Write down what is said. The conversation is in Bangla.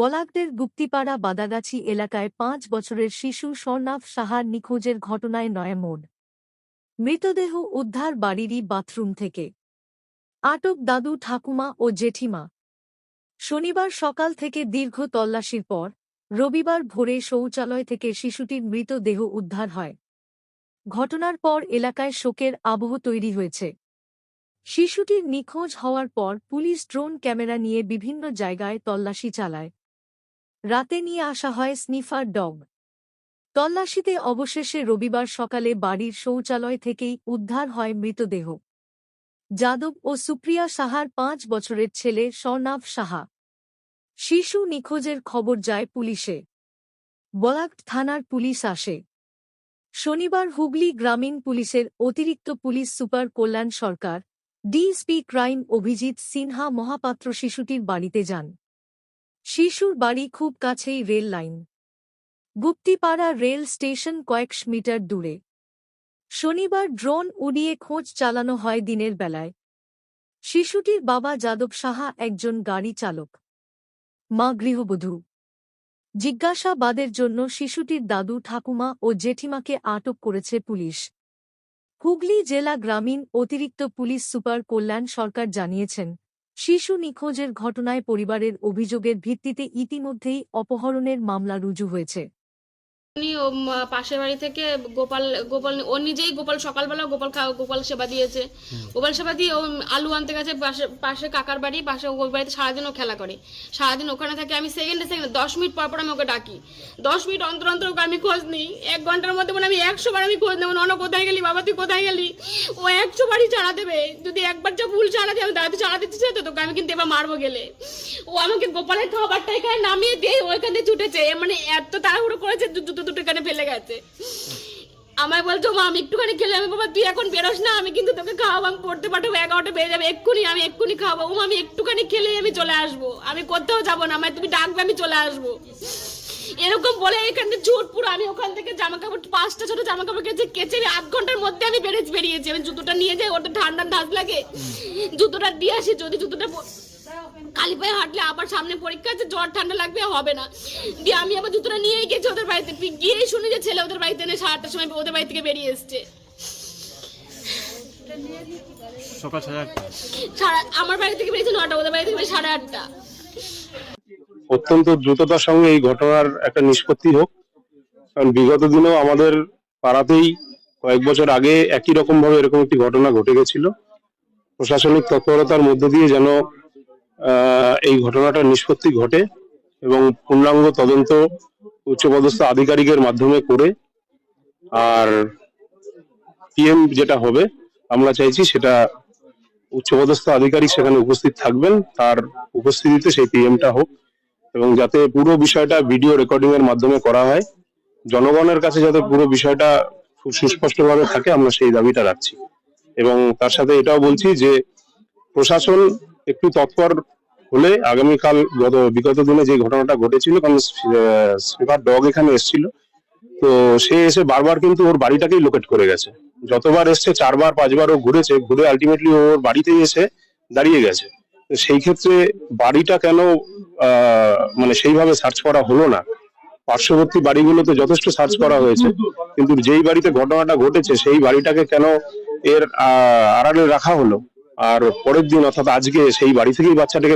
বলাগদের গুপ্তিপাড়া বাদাগাছি এলাকায় পাঁচ বছরের শিশু স্বর্ণাভ সাহার নিখোঁজের ঘটনায় নয়ামোড় মৃতদেহ উদ্ধার বাড়িরই বাথরুম থেকে। আটক দাদু ঠাকুমা ও জেঠিমা। শনিবার সকাল থেকে দীর্ঘ তল্লাশির পর রবিবার ভোরে শৌচালয় থেকে শিশুটির মৃতদেহ উদ্ধার হয়। ঘটনার পর এলাকায় শোকের আবহ তৈরি হয়েছে। শিশুটির নিখোঁজ হওয়ার পর পুলিশ ড্রোন ক্যামেরা নিয়ে বিভিন্ন জায়গায় তল্লাশি চালায়। রাতে নিয়ে আসা হয় স্নিফার ডগ। তল্লাশিতে অবশেষে রবিবার সকালে বাড়ির শৌচালয় থেকেই উদ্ধার হয় মৃতদেহ। যাদব ও সুপ্রিয়া সাহার পাঁচ বছরের ছেলে স্বর্ণাভ সাহা। শিশু নিখোঁজের খবর যায় পুলিশে। বলাক থানার পুলিশ আসে। শনিবার হুগলি গ্রামীণ পুলিশের অতিরিক্ত police super Kalyan Sarkar, DSP crime Abhijit Sinha Mahapatra শিশুটির বাড়িতে যান। শিশুর বাড়ি খুব কাছেই rail line. Guptipara rail station কয়েকশ মিটার দূরে। শনিবার ড্রোন উড়িয়ে খোঁজ চালানো হয় দিনের বেলায়। শিশুটির বাবা যাদব সাহা একজন গাড়ি চালক। মা গৃহবধূ। জিজ্ঞাসাবাদের জন্য শিশুটির দাদু, ঠাকুমা ও জেঠিমাকে আটক করেছে পুলিশ। হুগলি জেলা গ্রামীণ অতিরিক্ত পুলিশ সুপার কল্যাণ সরকার জানিয়েছেন শিশু নিখোঁজের ঘটনায় পরিবারের অভিযোগের ভিত্তিতে ইতিমধ্যেই অপহরণের মামলা রুজু হয়েছে। উনি পাশের বাড়ি থেকে গোপাল গোপাল ও নিজেই গোপাল সকালবেলা গোপাল গোপাল সেবা দিয়েছে। গোপাল সেবা দিয়ে ও আলু আনতে গেছে পাশে পাশে কাকার বাড়ি পাশে ওই বাড়িতে সারাদিন ও খেলা করে। সারাদিন ওখানে থাকে আমি সেকেন্ডে সেকেন্ডে দশ মিনিট পর পর আমি ওকে ডাকি। দশ মিনিট অন্তর অন্তর ওকে আমি খোঁজ নিই। এক ঘণ্টার মধ্যে মানে আমি একশো বার আমি খোঁজ নেব নন কোথায় গেলি বাবা তুই কোথায় গেলি? ও একশো বারই চাড়া দেবে। যদি একবার যা ভুল চাড়া দিয়ে আমি দাঁড়াতে চাড়া দিতে চাই তো তোকে আমি কিন্তু এবার মারবো গেলে। ও আমাকে গোপালের খাবারটা এখানে নামিয়ে দিয়ে ওইখান দিয়ে ছুটেছে। মানে এত তাড়াহুড়ো করেছে গেছে। আমায় বলছো মা আমি একটুখানি খেলে আমি বাবা তুই এখন বেরোস না আমি কিন্তু তোকে খাওয়াবো আমি পড়তে পাঠাবো এগারোটা বেড়ে যাবে এক্ষুনি আমি এক্ষুনি খাওয়াবো। ও আমি একটুখানি খেলেই আমি চলে আসব আমি কোথাও যাব না আমায় তুমি ডাকবে আমি চলে আসব। এরকম বলে এখানে ঝুট পুরো আমি ওখান থেকে জামা কাপড় পাঁচটা ছোট জামা কাপড় কেচে কেচে আধ ঘণ্টার মধ্যে আমি বেরিয়ে বেরিয়েছি। আমি জুতোটা নিয়ে যাই ওটা ঠান্ডা ধাস লাগে। জুতোটা দিয়ে আসি যদি জুতোটা প- কালী পায়ে হাঁটলে আবার সামনে পরীক্ষা আছে জ্বর ঠান্ডা লাগবে হবে না। দিয়ে আমি আবার জুতোটা নিয়েই গেছি ওদের বাড়িতে। গিয়েই শুনি যে ছেলে ওদের বাড়িতে এনে সাড়ে আটটার সময় ওদের বাড়ি থেকে বেরিয়ে এসছে। সকাল সাড়ে আটটা। আমার বাড়ি থেকে বেরিয়েছে নটা ওদের বাড়ি থেকে সাড়ে আটটা। অত্যন্ত দ্রুততার সঙ্গে এই ঘটনার একটা নিষ্পত্তি হোক। কারণ বিগত দিনেও আমাদের পাড়াতেই কয়েক বছর আগে একই রকম ভাবে এরকম একটি ঘটনা ঘটে গেছিল। প্রশাসনিক তৎপরতার মধ্য দিয়ে যেন এই ঘটনাটা নিষ্পত্তি ঘটে এবং পূর্ণাঙ্গ তদন্ত উচ্চপদস্থ আধিকারিকের মাধ্যমে করে আর পিএম যেটা হবে, আমরা চাইছি সেটা উচ্চপদস্থ আধিকারিক সেখানে উপস্থিত থাকবেন, তার উপস্থিতিতে সেই পিএমটা হোক এবং যাতে পুরো বিষয়টা ভিডিও রেকর্ডিং এর মাধ্যমে করা হয়। জনগণের কাছে যাতে পুরো বিষয়টা খুব সুস্পষ্টভাবে থাকে, আমরা সেই দাবিটা রাখছি। এবং তার সাথে এটাও বলছি যে প্রশাসন একটু তৎপর হলে আগামীকাল গত বিগত দিনে যে ঘটনাটা ঘটেছিল, কারণ স্পিকার ডগ এখানে এসেছিল, তো সে এসে বারবার কিন্তু ওর বাড়িটাকেই লোকেট করে গেছে। যতবার এসছে, চারবার, পাঁচবার ও ঘুরেছে, ঘুরে আলটিমেটলি ওর বাড়িতেই এসে দাঁড়িয়ে গেছে। তো সেই ক্ষেত্রে বাড়িটা কেন মানে সেইভাবে সার্চ করা হলো না? পার্শ্ববর্তী বাড়িগুলোতে যথেষ্ট সার্চ করা হয়েছে, কিন্তু যেই বাড়িতে ঘটনাটা ঘটেছে, সেই বাড়িটাকে কেন এর আড়ালে রাখা হলো? আর পরের দিন অর্থাৎ আজকে সেই বাড়ি থেকেই বাচ্চাটাকে